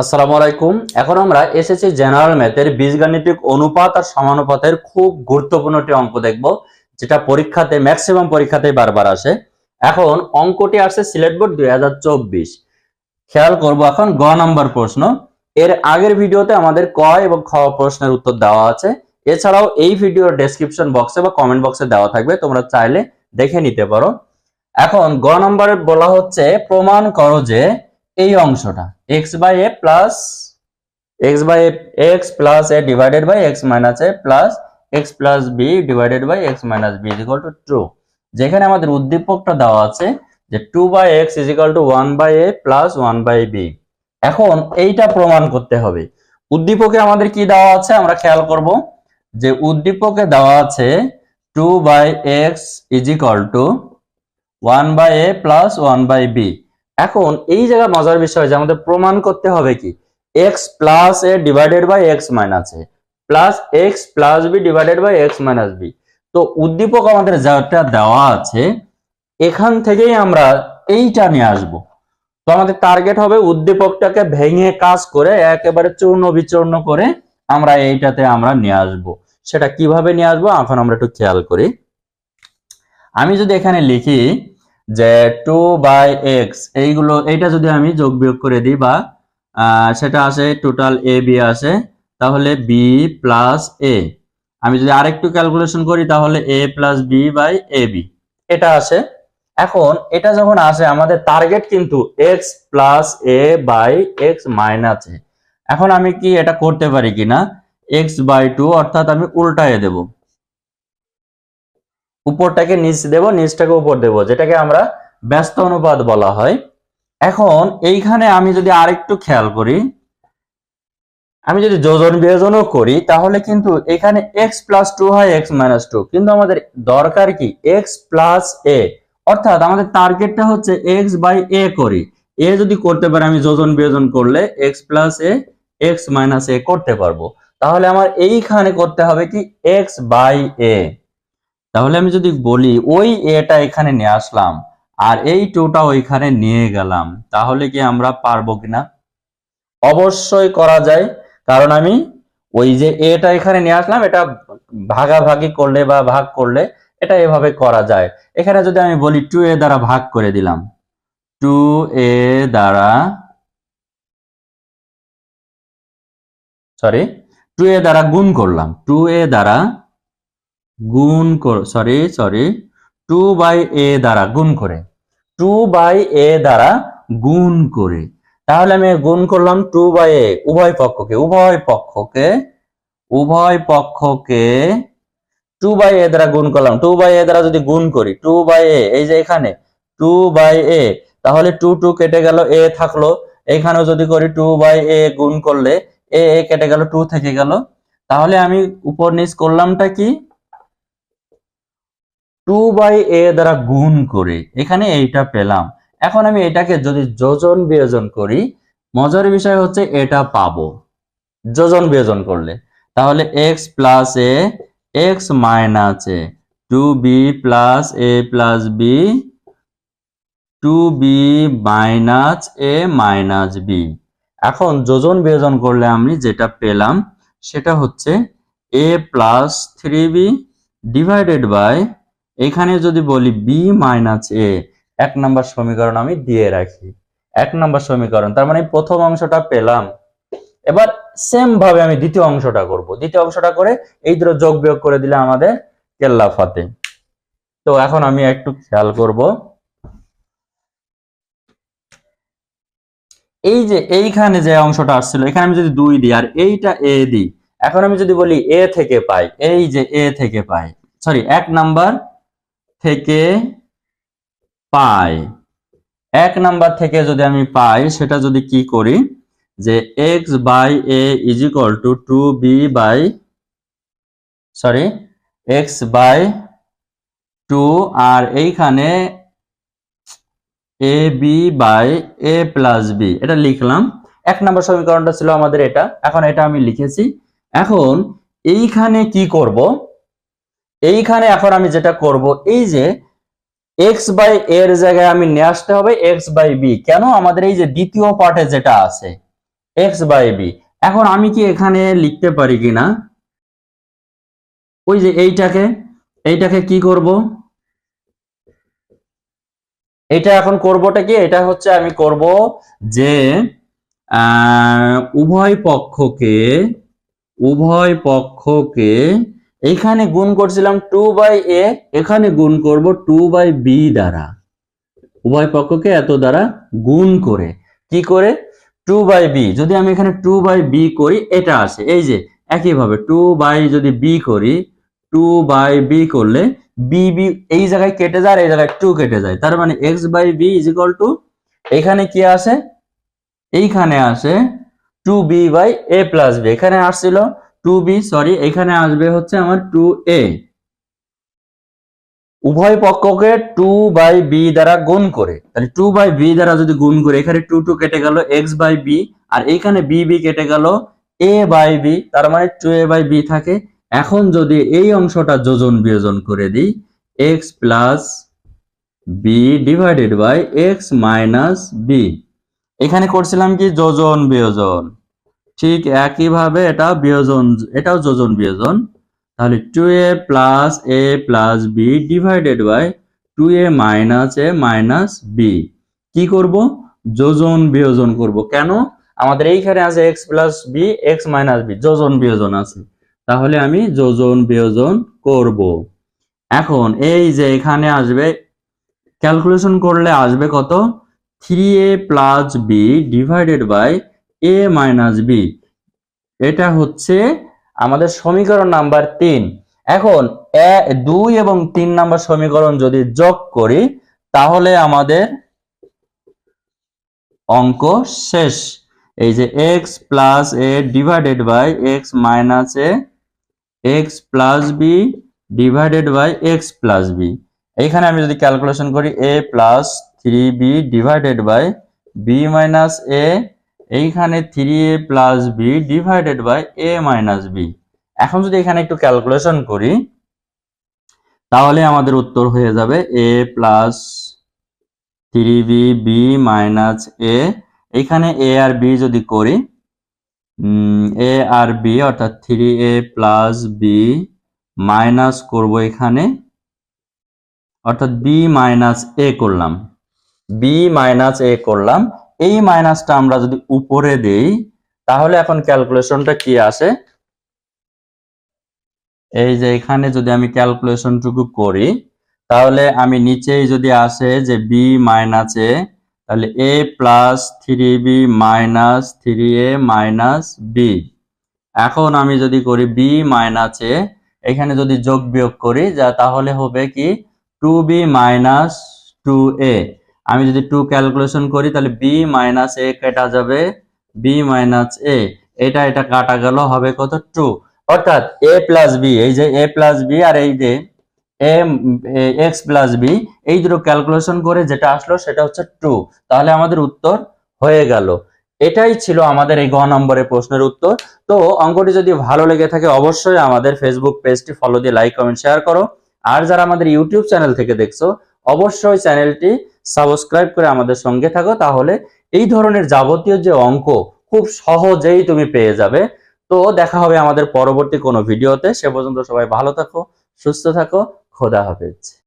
আসসালামু আলাইকুম। এখন আমরা এসেছি জেনারেল ম্যাথের বীজগাণিতিক অনুপাত আর সমানুপাতের খুব গুরুত্বপূর্ণ একটি অঙ্ক দেখব, যেটা পরীক্ষাতে ম্যাক্সিমাম পরীক্ষাতে বারবার আসে। এখন অঙ্কটি আসছে সিলেট বোর্ড দুই হাজার চব্বিশ। খেয়াল করব এখন গ নাম্বার প্রশ্ন। এর আগের ভিডিওতে আমাদের ক এবং খ প্রশ্নের উত্তর দেওয়া আছে। এছাড়াও এই ভিডিওর ডেসক্রিপশন বক্সে বা কমেন্ট বক্সে দেওয়া থাকবে, তোমরা চাইলে দেখে নিতে পারো। এখন গ নম্বরে বলা হচ্ছে, প্রমাণ করো যে এই অংশটা X by A plus X by X plus A divided by X minus A plus X plus B divided by X minus B is equal to two যেখানে আমাদের উদ্দীপকটা দেওয়া আছে যে two by X is equal to one by A plus one by B এখন এইটা প্রমাণ করতে হবে। উদ্দীপকে আমাদের কি দেওয়া আছে আমরা খেয়াল করব যে উদ্দীপকে দেওয়া আছে two by X is equal to one by A plus one by B এখন এই জায়গায় মজার বিষয় যে আমাদের প্রমাণ করতে হবে কি? X plus A divided by X minus A plus X plus B divided by X minus B তো উদ্দীপক আমাদের যেটা দেওয়া আছে, এখান থেকেই আমরা এইটা নিয়ে আসব। তো আমাদের টার্গেট হবে উদ্দীপকটাকে ভেঙে কাজ করে একেবারে চূর্ণ বিচূর্ণ করে আমরা এইটাতে আমরা নিয়ে আসব। সেটা কীভাবে নিয়ে আসব? এখন আমরা একটু খেয়াল করি। আমি যদি এখানে লিখি যে টু বাই এক্স, এইগুলো, এইটা যদি আমি যোগ বিয়োগ করে দিই বা সেটা আসে টোটাল এ বি আসে, তাহলে বি প্লাস এ আমি যদি আরেকটু ক্যালকুলেশন করি, তাহলে A plus B by A B এটা আসে। এখন, এটা যখন আসে, আমাদের টার্গেট কিন্তু X plus A by X minus A এখন আমি কি এটা করতে পারি কিনা? এক্স বাই টু অর্থাৎ আমি উল্টায় দেব। উপরটাকে নিচ দেব, নিচটাকে উপর দেব, যেটাকে আমরা ব্যস্ত অনুপাত বলা হয়। এখন এইখানে আমি যদি আরেকটু খেয়াল করি, আমি যদি যোজন বিয়োজনও করি, তাহলে কিন্তু এখানে এক্স প্লাস টু হয় এক্স মাইনাস টু কিন্তু আমাদের দরকার কি? এক্স প্লাস এ অর্থাৎ আমাদের টার্গেটটা হচ্ছে এক্স বাই এ করি। এ যদি করতে পারে, আমি যোজন বিয়োজন করলে X plus A X minus A করতে পারব। তাহলে আমার এইখানে করতে হবে কি? এক্স বাই এ তাহলে আমি যদি বলি, ওই এটা এখানে নিয়ে আসলাম, আর এই টুটা ওইখানে নিয়ে গেলাম, তাহলে কি আমরা পারব কিনা? অবশ্যই করা যায়, কারণ আমি ওই যে এটা এখানে নিয়ে আসলাম, এটা ভাগাভাগি করলে বা ভাগ করলে এটা এভাবে করা যায়। এখানে যদি আমি বলি টু এ দ্বারা ভাগ করে দিলাম টু এ দ্বারা সরি টু এ দ্বারা গুণ করলাম টু এ দ্বারা গুণ sorry sorry two by A দ্বারা গুণ করে। টু বাই এ দ্বারা গুণ করে। তাহলে আমি গুণ করলাম টু বাই এ উভয় পক্ষকে উভয় পক্ষকে উভয় পক্ষকে টু বাই এ দ্বারা গুণ করলাম। টু বাই এ দ্বারা যদি গুণ করি টু বাই এ এই যে এখানে টু বাই এ তাহলে টু টু কেটে গেল এ থাকল। এখানেও যদি করি টু বাই এ গুণ করলে এ এ কেটে গেল টু থেকে গেল। তাহলে আমি উপর নিচ করলামটা কি? টু বাই এ দ্বারা গুণ করে, এখানে এইটা পেলাম। এখন আমি এটাকে যদি যোজন বিয়োজন করি, মজার বিষয় হচ্ছে এটা পাবো। যোজন বিয়োজন করলে। তাহলে X plus A X minus A two B plus A plus B two B minus A minus B এখন যোজন বিয়োজন করলে আমি যেটা পেলাম, সেটা হচ্ছে A plus three B divided by এখানে যদি বলি বি মাইনাস এ এক নাম্বার সমীকরণ আমি দিয়ে রাখি। এক নাম্বার সমীকরণ, তার মানে প্রথম অংশটা পেলাম। এবার সেম ভাবে আমি দ্বিতীয় অংশটা করব। দ্বিতীয় অংশটা করে এই দুটো যোগ বিয়োগ করে দিলে আমাদের কেল্লা ফাতে তো এখন আমি একটু খেয়াল করব। এই যে এইখানে যে অংশটা আসছিল, এখানে আমি যদি দুই দিই আর এইটা এ দিই, এখন আমি যদি বলি এ থেকে পাই, এই যে এ থেকে পাই সরি এক নাম্বার থেকে পাই। এক নাম্বার থেকে যদি আমি পাই, সেটা যদি কি করি? যে X by A is equal to two B by sorry X by two আর এইখানে A B by A plus B এটা লিখলাম। এক নম্বর সমীকরণটা ছিল আমাদের এটা। এখন এটা আমি লিখেছি। এখন এইখানে কি করব? এইখানে এখন আমি যেটা করব, এই যে এক্স বাই এর জায়গায় আমি নিয়ে আসতে হবে এক্স বাই বি কেন? আমাদের এই যে দ্বিতীয় পার্টে যেটা আছে এক্স বাই বি এখন আমি কি এখানে লিখতে পারি কিনা? ওই যে এইটাকে এইটাকে কি করব? এটা এখন করবটা কি? এটা হচ্ছে আমি করব যে উভয় পক্ষকে উভয় পক্ষকে এখানে গুণ করছিলাম টু বাই এ এখানে গুণ করব টু বাই বি দ্বারা। উভয় পক্ষকে এত দ্বারা গুণ করে। কি করে? টু বাই বি যদি আমি এখানে টু বাই বি করি, এটা আসে এই যে, একইভাবে টু বাই যদি বি করি টু বাই বি করলে বি বি এই জায়গায় কেটে যায় আর এই জায়গায় টু কেটে যায়। তার মানে X by B is equal to এখানে কি আসে এইখানে আসে two B by A plus B এখানে আসছিল টু বি সরি এখানে আসবে হচ্ছে আমার টু এ উভয় পক্ষকে টু বাই বি দ্বারা গুণ করে। তাহলে টু বাই বি দ্বারা যদি গুণ করে, এখানে টু টু কেটে গেল এক্স বাই বি আর এইখানে বি বি কেটে গেল এ বাই বি তার মানে টু এ বাই বি থাকে। এখন যদি এই অংশটা যোজন বিয়োজন করে দিই X plus B divided by X minus B এখানে করছিলাম কি? যোজন বিয়োজন। ঠিক একইভাবে এটা বিয়োজন, এটাও যোজন বিয়োজন। তাহলে two A plus A plus B divided by two A minus A minus B কি করব? যোজন বিয়োজন করব। কেন? আমাদের এইখানে আছে X plus B X minus B যোজন বিয়োজন আছে। তাহলে আমি যোজন বিয়োজন করব। এখন এই যে এখানে আসবে ক্যালকুলেশন করলে আসবে কত? Three A plus B divided by A minus B এটা হচ্ছে আমাদের সমীকরণ নাম্বার তিন। এখন দুই এবং তিন নাম্বার সমীকরণ যদি যোগ করি, তাহলে আমাদের অঙ্ক শেষ। এই যে X plus A divided by X minus A X plus B divided by X plus B এইখানে আমি যদি ক্যালকুলেশন করি A plus three B divided by B minus A এইখানে three A plus B divided by A minus B এখন যদি এখানে একটু calculation করি, তাহলে আমাদের উত্তর হয়ে যাবে A plus three B B minus A এখানে এ আর বি যদি করি এ আর বি অর্থাৎ three A plus B minus করব এখানে। অর্থাৎ বি মাইনাস এ করলাম। বি মাইনাস এ করলাম। এই মাইনাসটা আমরা যদি উপরে দেই, তাহলে এখন ক্যালকুলেশনটা কি আসে? এই যে এখানে যদি আমি ক্যালকুলেশনটুকু করি, তাহলে আমি নিচেই যদি আসে যে বি মাইনাস এ তাহলে A plus three B minus three A minus B এখন আমি যদি করি বি মাইনাস এ এখানে যদি যোগ বিয়োগ করি, যা তাহলে হবে কি? Two B minus two A আমি যদি টু ক্যালকুলেশন করি, তাহলে বি মাইনাস এ কাটা যাবে। বি মাইনাস এ এটা এটা কাটা গেল, হবে কত? টু অর্থাৎ এ প্লাস বি এই যে এ প্লাস বি আর এই যে এক্স প্লাস বি এই দুটো ক্যালকুলেশন করে যেটা আসলো সেটা হচ্ছে টু তাহলে আমাদের উত্তর হয়ে গেল। এটাই ছিল আমাদের এই গ নম্বরের প্রশ্নের উত্তর। তো অঙ্কটি যদি ভালো লেগে থাকে, অবশ্যই আমাদের ফেসবুক পেজটি ফলো দিয়ে লাইক কমেন্ট শেয়ার করো। আর যারা আমাদের ইউটিউব চ্যানেল থেকে দেখছ, অবশ্যই চ্যানেলটি সাবস্ক্রাইব করে আমাদের সঙ্গে থাকো, তাহলে এই ধরনের যাবতীয় যে অঙ্ক খুব সহজেই তুমি পেয়ে যাবে। তো দেখা হবে আমাদের পরবর্তী কোনো ভিডিওতে। সে পর্যন্ত সবাই ভালো থাকো, সুস্থ থাকো, খোদা হাফেজ।